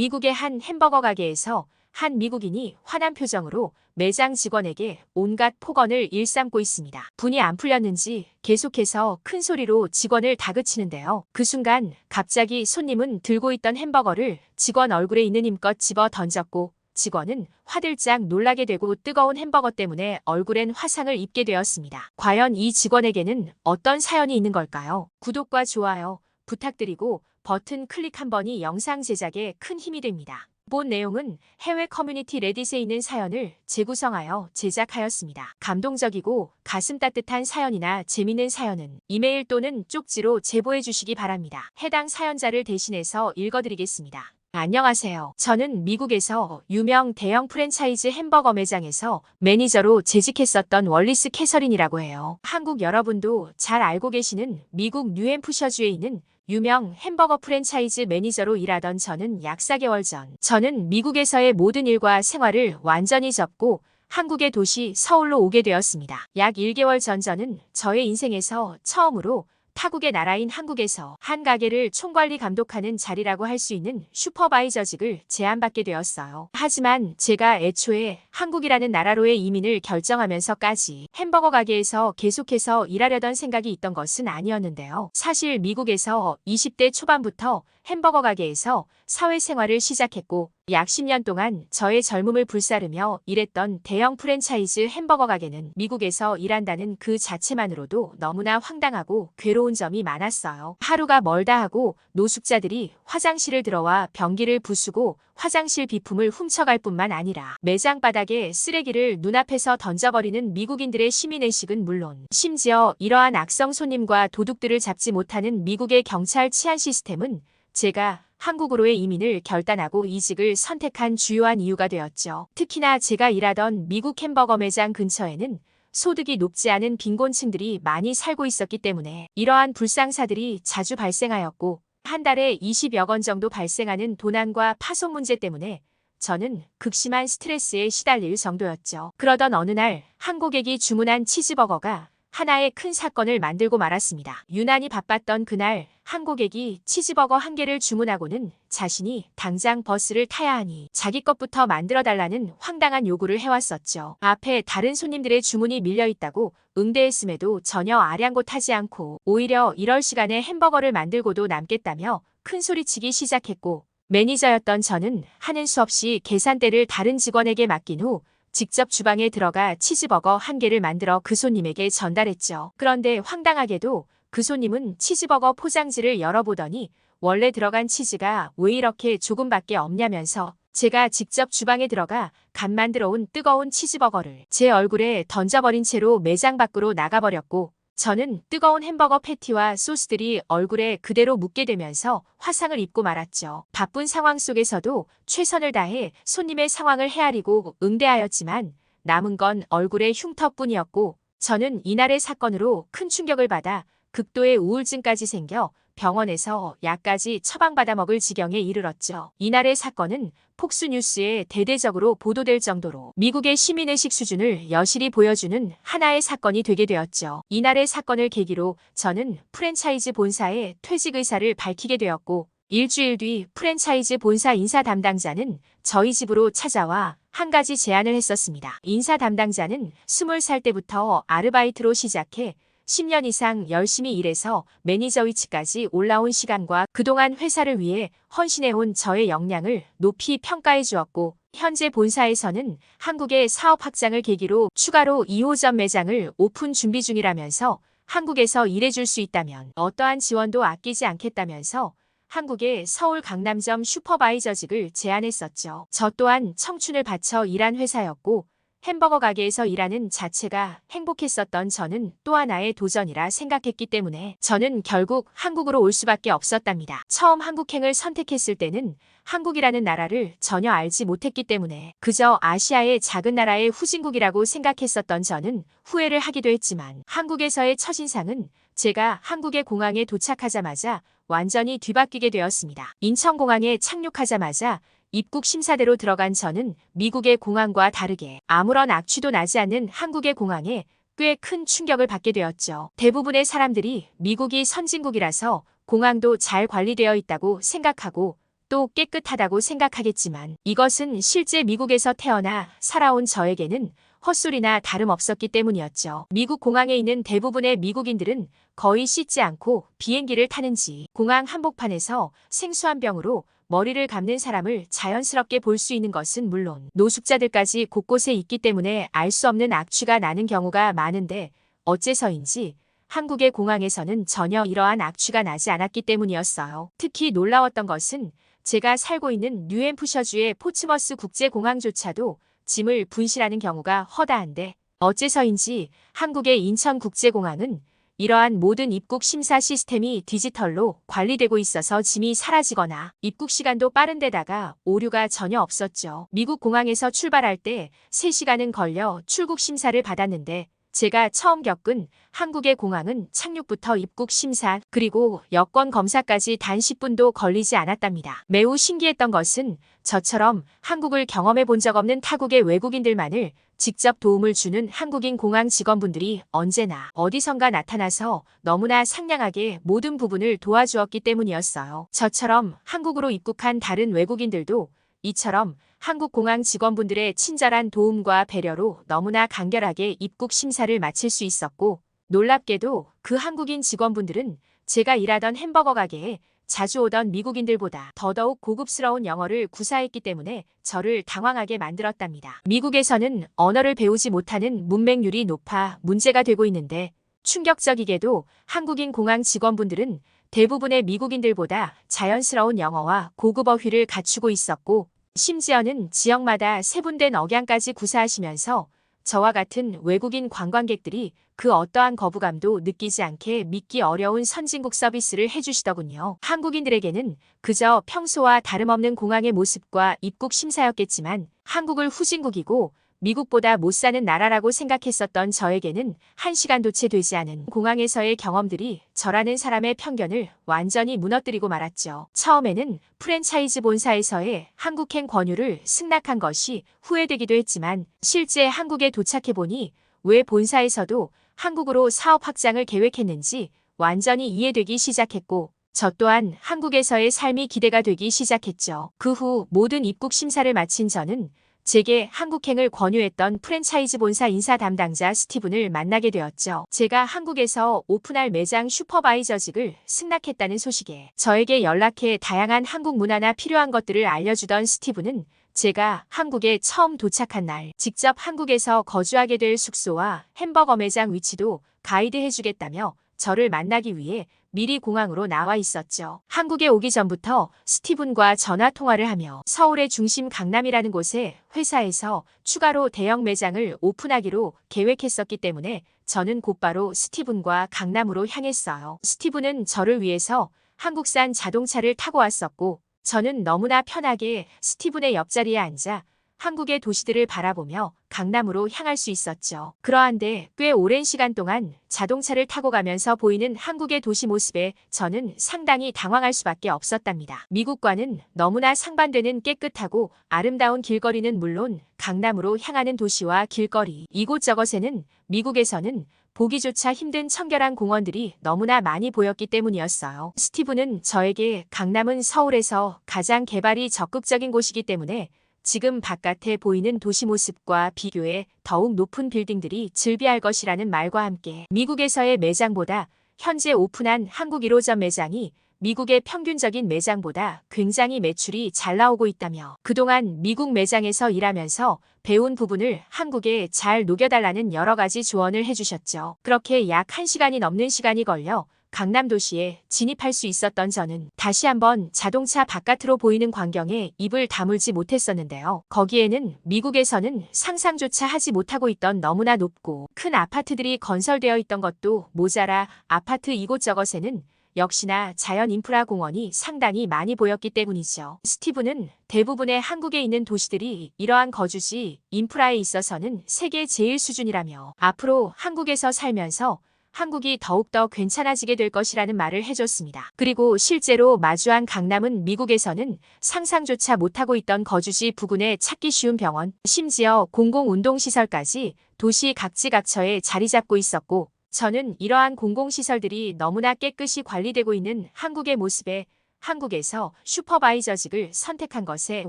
미국의 한 햄버거 가게에서 한 미국인이 화난 표정으로 매장 직원에게 온갖 폭언을 일삼고 있습니다. 분이 안 풀렸는지 계속해서 큰 소리로 직원을 다그치는데요. 그 순간 갑자기 손님은 들고 있던 햄버거를 직원 얼굴에 있는 힘껏 집어 던졌고 직원은 화들짝 놀라게 되고 뜨거운 햄버거 때문에 얼굴엔 화상을 입게 되었습니다. 과연 이 직원에게는 어떤 사연이 있는 걸까요? 구독과 좋아요 부탁드리고 버튼 클릭 한 번이 영상 제작에 큰 힘이 됩니다. 본 내용은 해외 커뮤니티 레딧에 있는 사연을 재구성하여 제작하였습니다. 감동적이고 가슴 따뜻한 사연이나 재밌는 사연은 이메일 또는 쪽지로 제보해 주시기 바랍니다. 해당 사연자를 대신해서 읽어드리겠습니다. 안녕하세요. 저는 미국에서 유명 대형 프랜차이즈 햄버거 매장에서 매니저로 재직했었던 월리스 캐서린이라고 해요. 한국 여러분도 잘 알고 계시는 미국 뉴햄프셔주에 있는 유명 햄버거 프랜차이즈 매니저로 일하던 저는 약 4개월 전, 저는 미국에서의 모든 일과 생활을 완전히 접고 한국의 도시 서울로 오게 되었습니다. 약 1개월 전 저는 저의 인생에서 처음으로 타국의 나라인 한국에서 한 가게를 총관리 감독하는 자리라고 할 수 있는 슈퍼바이저직을 제안받게 되었어요. 하지만 제가 애초에 한국이라는 나라로의 이민을 결정하면서까지 햄버거 가게에서 계속해서 일하려던 생각이 있던 것은 아니었는데요. 사실 미국에서 20대 초반부터 햄버거 가게에서 사회생활을 시작했고 약 10년 동안 저의 젊음을 불사르며 일했던 대형 프랜차이즈 햄버거 가게는 미국에서 일한다는 그 자체만으로도 너무나 황당하고 괴로운 점이 많았어요. 하루가 멀다 하고 노숙자들이 화장실을 들어와 변기를 부수고 화장실 비품을 훔쳐갈 뿐만 아니라 매장 바닥에 쓰레기를 눈앞에서 던져버리는 미국인들의 시민의식은 물론 심지어 이러한 악성 손님과 도둑들을 잡지 못하는 미국의 경찰 치안 시스템은 제가 한국으로의 이민을 결단하고 이직을 선택한 주요한 이유가 되었죠. 특히나 제가 일하던 미국 햄버거 매장 근처에는 소득이 높지 않은 빈곤층들이 많이 살고 있었기 때문에 이러한 불상사들이 자주 발생하였고 한 달에 20여 건 정도 발생하는 도난과 파손 문제 때문에 저는 극심한 스트레스에 시달릴 정도였죠. 그러던 어느 날한 고객이 주문한 치즈버거가 하나의 큰 사건을 만들고 말았습니다. 유난히 바빴던 그날 한 고객이 치즈버거 한 개를 주문하고는 자신이 당장 버스를 타야 하니 자기 것부터 만들어 달라는 황당한 요구를 해왔었죠. 앞에 다른 손님들의 주문이 밀려 있다고 응대했음에도 전혀 아량곳하지 않고 오히려 이럴 시간에 햄버거를 만들고도 남겠다며 큰 소리치기 시작했고 매니저였던 저는 하는 수 없이 계산대를 다른 직원에게 맡긴 후 직접 주방에 들어가 치즈버거 한 개를 만들어 그 손님에게 전달했죠. 그런데 황당하게도 그 손님은 치즈버거 포장지를 열어보더니 원래 들어간 치즈가 왜 이렇게 조금밖에 없냐면서 제가 직접 주방에 들어가 간 만들어 온 뜨거운 치즈버거를 제 얼굴에 던져버린 채로 매장 밖으로 나가버렸고 저는 뜨거운 햄버거 패티와 소스들이 얼굴에 그대로 묻게 되면서 화상을 입고 말았죠. 바쁜 상황 속에서도 최선을 다해 손님의 상황을 헤아리고 응대하였지만 남은 건 얼굴의 흉터뿐이었고 저는 이날의 사건으로 큰 충격을 받아 극도의 우울증까지 생겨 병원에서 약까지 처방받아 먹을 지경에 이르렀죠. 이날의 사건은 폭스 뉴스에 대대적으로 보도될 정도로 미국의 시민의식 수준을 여실히 보여주는 하나의 사건이 되게 되었죠. 이날의 사건을 계기로 저는 프랜차이즈 본사의 퇴직 의사를 밝히게 되었고 일주일 뒤 프랜차이즈 본사 인사 담당자는 저희 집으로 찾아와 한 가지 제안을 했었습니다. 인사 담당자는 20살 때부터 아르바이트로 시작해 10년 이상 열심히 일해서 매니저 위치까지 올라온 시간과 그동안 회사를 위해 헌신해온 저의 역량을 높이 평가해 주었고 현재 본사에서는 한국의 사업 확장을 계기로 추가로 2호점 매장을 오픈 준비 중이라면서 한국에서 일해줄 수 있다면 어떠한 지원도 아끼지 않겠다면서 한국의 서울 강남점 슈퍼바이저직을 제안했었죠. 저 또한 청춘을 바쳐 일한 회사였고 햄버거 가게에서 일하는 자체가 행복했었던 저는 또 하나의 도전이라 생각했기 때문에 저는 결국 한국으로 올 수밖에 없었답니다. 처음 한국행을 선택했을 때는 한국이라는 나라를 전혀 알지 못했기 때문에 그저 아시아의 작은 나라의 후진국이라고 생각했었던 저는 후회를 하기도 했지만 한국에서의 첫인상은 제가 한국의 공항에 도착하자마자 완전히 뒤바뀌게 되었습니다. 인천공항에 착륙하자마자 입국 심사대로 들어간 저는 미국의 공항과 다르게 아무런 악취도 나지 않는 한국의 공항에 꽤 큰 충격을 받게 되었죠. 대부분의 사람들이 미국이 선진국이라서 공항도 잘 관리되어 있다고 생각하고 또 깨끗하다고 생각하겠지만 이것은 실제 미국에서 태어나 살아온 저에게는 헛소리나 다름없었기 때문이었죠. 미국 공항에 있는 대부분의 미국인들은 거의 씻지 않고 비행기를 타는지 공항 한복판에서 생수 한 병으로 머리를 감는 사람을 자연스럽게 볼 수 있는 것은 물론 노숙자들까지 곳곳에 있기 때문에 알 수 없는 악취가 나는 경우가 많은데 어째서인지 한국의 공항에서는 전혀 이러한 악취가 나지 않았기 때문이었어요. 특히 놀라웠던 것은 제가 살고 있는 뉴햄프셔주의 포츠머스 국제공항조차도 짐을 분실하는 경우가 허다한데 어째서인지 한국의 인천국제공항은 이러한 모든 입국 심사 시스템이 디지털로 관리되고 있어서 짐이 사라지거나 입국 시간도 빠른 데다가 오류가 전혀 없었죠. 미국 공항에서 출발할 때 3시간은 걸려 출국 심사를 받았는데 제가 처음 겪은 한국의 공항은 착륙부터 입국 심사 그리고 여권 검사까지 단 10분도 걸리지 않았답니다. 매우 신기했던 것은 저처럼 한국을 경험해 본 적 없는 타국의 외국인들만을 직접 도움을 주는 한국인 공항 직원분들이 언제나 어디선가 나타나서 너무나 상냥하게 모든 부분을 도와주었기 때문이었어요. 저처럼 한국으로 입국한 다른 외국인들도 이처럼 한국 공항 직원분들의 친절한 도움과 배려로 너무나 간결하게 입국 심사를 마칠 수 있었고 놀랍게도 그 한국인 직원분들은 제가 일하던 햄버거 가게에 자주 오던 미국인들보다 더더욱 고급스러운 영어를 구사했기 때문에 저를 당황하게 만들었답니다. 미국에서는 언어를 배우지 못하는 문맹률이 높아 문제가 되고 있는데 충격적이게도 한국인 공항 직원분들은 대부분의 미국인들보다 자연스러운 영어와 고급 어휘를 갖추고 있었고 심지어는 지역마다 세분된 억양까지 구사하시면서 저와 같은 외국인 관광객들이 그 어떠한 거부감도 느끼지 않게 믿기 어려운 선진국 서비스를 해주시더군요. 한국인들에게는 그저 평소와 다름없는 공항의 모습과 입국 심사였겠지만 한국을 후진국이고 미국보다 못 사는 나라라고 생각했었던 저에게는 한 시간도 채 되지 않은 공항에서의 경험들이 저라는 사람의 편견을 완전히 무너뜨리고 말았죠. 처음에는 프랜차이즈 본사에서의 한국행 권유를 승낙한 것이 후회되기도 했지만 실제 한국에 도착해보니 왜 본사에서도 한국으로 사업 확장을 계획했는지 완전히 이해되기 시작했고 저 또한 한국에서의 삶이 기대가 되기 시작했죠. 그 후 모든 입국 심사를 마친 저는 제게 한국행을 권유했던 프랜차이즈 본사 인사 담당자 스티븐을 만나게 되었죠. 제가 한국에서 오픈할 매장 슈퍼바이저직을 승낙했다는 소식에 저에게 연락해 다양한 한국 문화나 필요한 것들을 알려주던 스티븐은 제가 한국에 처음 도착한 날 직접 한국에서 거주하게 될 숙소와 햄버거 매장 위치도 가이드해주겠다며 저를 만나기 위해 미리 공항으로 나와 있었죠. 한국에 오기 전부터 스티븐과 전화 통화를 하며 서울의 중심 강남이라는 곳에 회사에서 추가로 대형 매장을 오픈하기로 계획했었기 때문에 저는 곧바로 스티븐과 강남으로 향했어요. 스티븐은 저를 위해서 한국산 자동차를 타고 왔었고 저는 너무나 편하게 스티븐의 옆자리에 앉아 한국의 도시들을 바라보며 강남으로 향할 수 있었죠. 그러한데 꽤 오랜 시간 동안 자동차를 타고 가면서 보이는 한국의 도시 모습에 저는 상당히 당황할 수밖에 없었답니다. 미국과는 너무나 상반되는 깨끗하고 아름다운 길거리는 물론 강남으로 향하는 도시와 길거리 이곳저곳에는 미국에서는 보기조차 힘든 청결한 공원들이 너무나 많이 보였기 때문이었어요. 스티브는 저에게 강남은 서울에서 가장 개발이 적극적인 곳이기 때문에 지금 바깥에 보이는 도시 모습과 비교해 더욱 높은 빌딩들이 즐비할 것이라는 말과 함께 미국에서의 매장보다 현재 오픈한 한국 1호점 매장이 미국의 평균적인 매장보다 굉장히 매출이 잘 나오고 있다며 그동안 미국 매장에서 일하면서 배운 부분을 한국에 잘 녹여달라는 여러 가지 조언을 해주셨죠. 그렇게 약 1시간이 넘는 시간이 걸려 강남 도시에 진입할 수 있었던 저는 다시 한번 자동차 바깥으로 보이는 광경에 입을 다물지 못했었는데요. 거기에는 미국에서는 상상조차 하지 못하고 있던 너무나 높고 큰 아파트들이 건설되어 있던 것도 모자라 아파트 이곳저곳에는 역시나 자연 인프라 공원이 상당히 많이 보였기 때문이죠. 스티브는 대부분의 한국에 있는 도시들이 이러한 거주지 인프라에 있어서는 세계 제일 수준이라며 앞으로 한국에서 살면서 한국이 더욱더 괜찮아지게 될 것이라는 말을 해줬습니다. 그리고 실제로 마주한 강남은 미국에서는 상상조차 못하고 있던 거주지 부근에 찾기 쉬운 병원, 심지어 공공운동시설까지 도시 각지각처에 자리 잡고 있었고 저는 이러한 공공시설들이 너무나 깨끗이 관리되고 있는 한국의 모습에 한국에서 슈퍼바이저직을 선택한 것에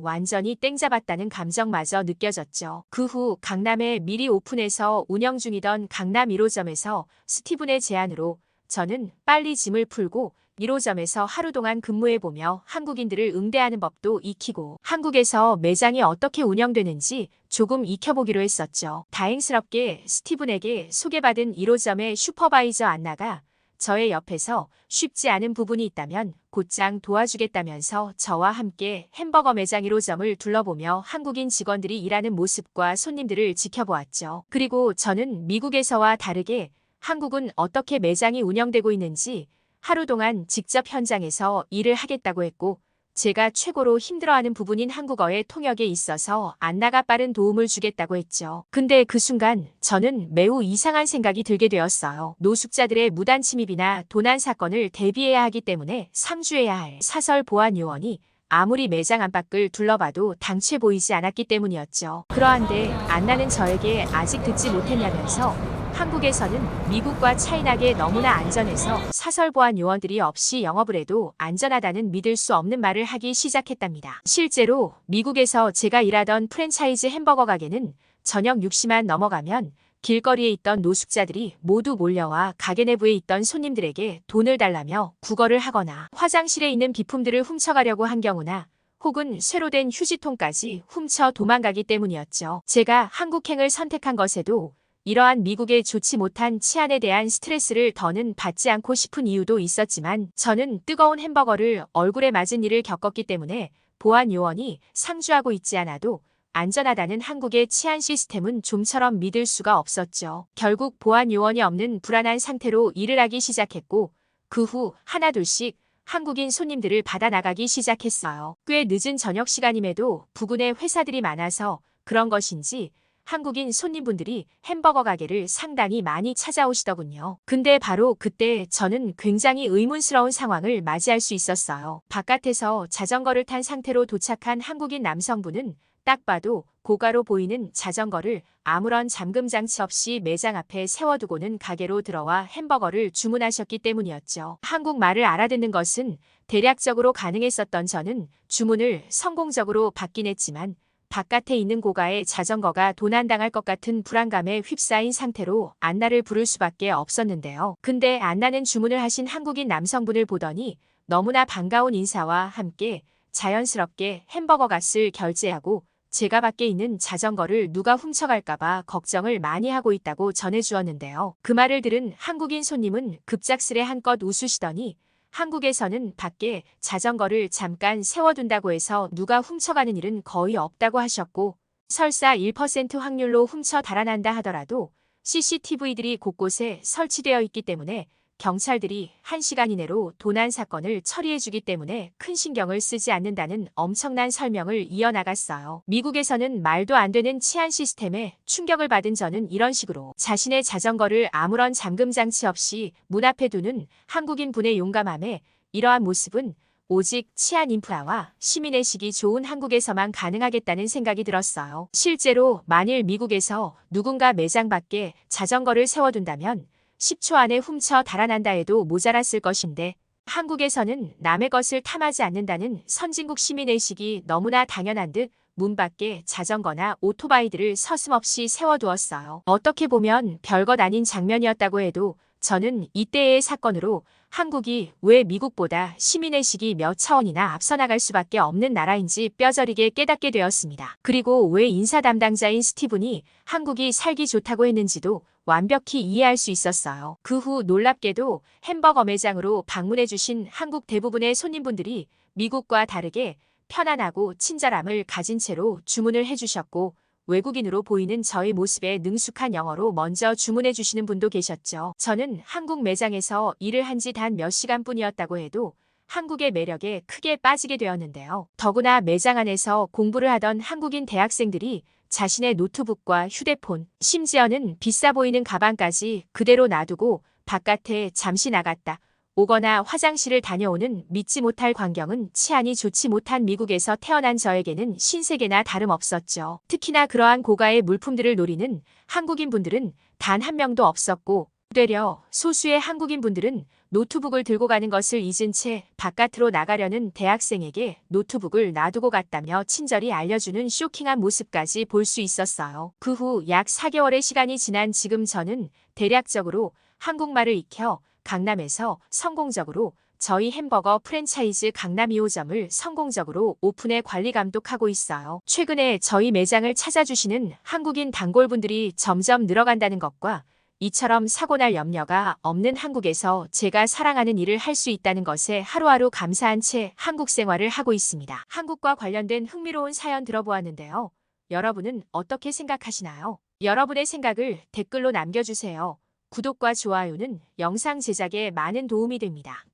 완전히 땡잡았다는 감정마저 느껴졌죠. 그 후 강남에 미리 오픈해서 운영 중이던 강남 1호점에서 스티븐의 제안으로 저는 빨리 짐을 풀고 1호점에서 하루 동안 근무해보며 한국인들을 응대하는 법도 익히고 한국에서 매장이 어떻게 운영되는지 조금 익혀보기로 했었죠. 다행스럽게 스티븐에게 소개받은 1호점의 슈퍼바이저 안나가 저의 옆에서 쉽지 않은 부분이 있다면 곧장 도와주겠다면서 저와 함께 햄버거 매장 1호점을 둘러보며 한국인 직원들이 일하는 모습과 손님들을 지켜보았죠. 그리고 저는 미국에서와 다르게 한국은 어떻게 매장이 운영되고 있는지 하루 동안 직접 현장에서 일을 하겠다고 했고 제가 최고로 힘들어하는 부분인 한국어의 통역에 있어서 안나가 빠른 도움을 주겠다고 했죠. 근데 그 순간 저는 매우 이상한 생각이 들게 되었어요. 노숙자들의 무단 침입이나 도난 사건을 대비해야 하기 때문에 상주해야 할 사설 보안 요원이 아무리 매장 안팎을 둘러봐도 당최 보이지 않았기 때문이었죠. 그러한데 안나는 저에게 아직 듣지 못했냐면서 한국에서는 미국과 차이나게 너무나 안전해서 사설 보안 요원들이 없이 영업을 해도 안전하다는 믿을 수 없는 말을 하기 시작했답니다. 실제로 미국에서 제가 일하던 프랜차이즈 햄버거 가게는 저녁 6시만 넘어가면 길거리에 있던 노숙자들이 모두 몰려와 가게 내부에 있던 손님들에게 돈을 달라며 구걸을 하거나 화장실에 있는 비품들을 훔쳐가려고 한 경우나 혹은 쇠로 된 휴지통까지 훔쳐 도망가기 때문이었죠. 제가 한국행을 선택한 것에도 이러한 미국의 좋지 못한 치안에 대한 스트레스를 더는 받지 않고 싶은 이유도 있었지만 저는 뜨거운 햄버거를 얼굴에 맞은 일을 겪었기 때문에 보안 요원이 상주하고 있지 않아도 안전하다는 한국의 치안 시스템은 좀처럼 믿을 수가 없었죠. 결국 보안 요원이 없는 불안한 상태로 일을 하기 시작했고 그 후 하나둘씩 한국인 손님들을 받아 나가기 시작했어요. 꽤 늦은 저녁 시간임에도 부근에 회사들이 많아서 그런 것인지 한국인 손님분들이 햄버거 가게를 상당히 많이 찾아오시더군요. 근데 바로 그때 저는 굉장히 의문스러운 상황을 맞이할 수 있었어요. 바깥에서 자전거를 탄 상태로 도착한 한국인 남성분은 딱 봐도 고가로 보이는 자전거를 아무런 잠금 장치 없이 매장 앞에 세워두고는 가게로 들어와 햄버거를 주문하셨기 때문이었죠. 한국말을 알아듣는 것은 대략적으로 가능했었던 저는 주문을 성공적으로 받긴 했지만 바깥에 있는 고가의 자전거가 도난당할 것 같은 불안감에 휩싸인 상태로 안나를 부를 수밖에 없었는데요. 근데 안나는 주문을 하신 한국인 남성분을 보더니 너무나 반가운 인사와 함께 자연스럽게 햄버거 값을 결제하고 제가 밖에 있는 자전거를 누가 훔쳐갈까봐 걱정을 많이 하고 있다고 전해주었는데요. 그 말을 들은 한국인 손님은 급작스레 한껏 웃으시더니 한국에서는 밖에 자전거를 잠깐 세워둔다고 해서 누가 훔쳐가는 일은 거의 없다고 하셨고 설사 1% 확률로 훔쳐 달아난다 하더라도 CCTV들이 곳곳에 설치되어 있기 때문에 경찰들이 1시간 이내로 도난 사건을 처리해주기 때문에 큰 신경을 쓰지 않는다는 엄청난 설명을 이어나갔어요. 미국에서는 말도 안 되는 치안 시스템에 충격을 받은 저는 이런 식으로 자신의 자전거를 아무런 잠금 장치 없이 문 앞에 두는 한국인 분의 용감함에 이러한 모습은 오직 치안 인프라와 시민의식이 좋은 한국에서만 가능하겠다는 생각이 들었어요. 실제로 만일 미국에서 누군가 매장 밖에 자전거를 세워둔다면 10초 안에 훔쳐 달아난다 해도 모자랐을 것인데 한국에서는 남의 것을 탐하지 않는다는 선진국 시민의식이 너무나 당연한 듯 문 밖에 자전거나 오토바이들을 서슴없이 세워두었어요. 어떻게 보면 별것 아닌 장면이었다고 해도 저는 이때의 사건으로 한국이 왜 미국보다 시민의식이 몇 차원이나 앞서 나갈 수밖에 없는 나라인지 뼈저리게 깨닫게 되었습니다. 그리고 왜 인사 담당자인 스티븐이 한국이 살기 좋다고 했는지도 완벽히 이해할 수 있었어요. 그 후 놀랍게도 햄버거 매장으로 방문해주신 한국 대부분의 손님분들이 미국과 다르게 편안하고 친절함을 가진 채로 주문을 해주셨고 외국인으로 보이는 저의 모습에 능숙한 영어로 먼저 주문해 주시는 분도 계셨죠. 저는 한국 매장에서 일을 한 지 단 몇 시간뿐이었다고 해도 한국의 매력에 크게 빠지게 되었는데요. 더구나 매장 안에서 공부를 하던 한국인 대학생들이 자신의 노트북과 휴대폰, 심지어는 비싸 보이는 가방까지 그대로 놔두고 바깥에 잠시 나갔다. 오거나 화장실을 다녀오는 믿지 못할 광경은 치안이 좋지 못한 미국에서 태어난 저에게는 신세계나 다름없었죠. 특히나 그러한 고가의 물품들을 노리는 한국인 분들은 단 한 명도 없었고 되려 소수의 한국인 분들은 노트북을 들고 가는 것을 잊은 채 바깥으로 나가려는 대학생에게 노트북을 놔두고 갔다며 친절히 알려주는 쇼킹한 모습까지 볼 수 있었어요. 그 후 약 4개월의 시간이 지난 지금 저는 대략적으로 한국말을 익혀 강남에서 성공적으로 저희 햄버거 프랜차이즈 강남 2호점을 성공적으로 오픈해 관리 감독하고 있어요. 최근에 저희 매장을 찾아주시는 한국인 단골분들이 점점 늘어간다는 것과 이처럼 사고 날 염려가 없는 한국에서 제가 사랑하는 일을 할 수 있다는 것에 하루하루 감사한 채 한국 생활을 하고 있습니다. 한국과 관련된 흥미로운 사연 들어보았는데요. 여러분은 어떻게 생각하시나요? 여러분의 생각을 댓글로 남겨주세요. 구독과 좋아요는 영상 제작에 많은 도움이 됩니다.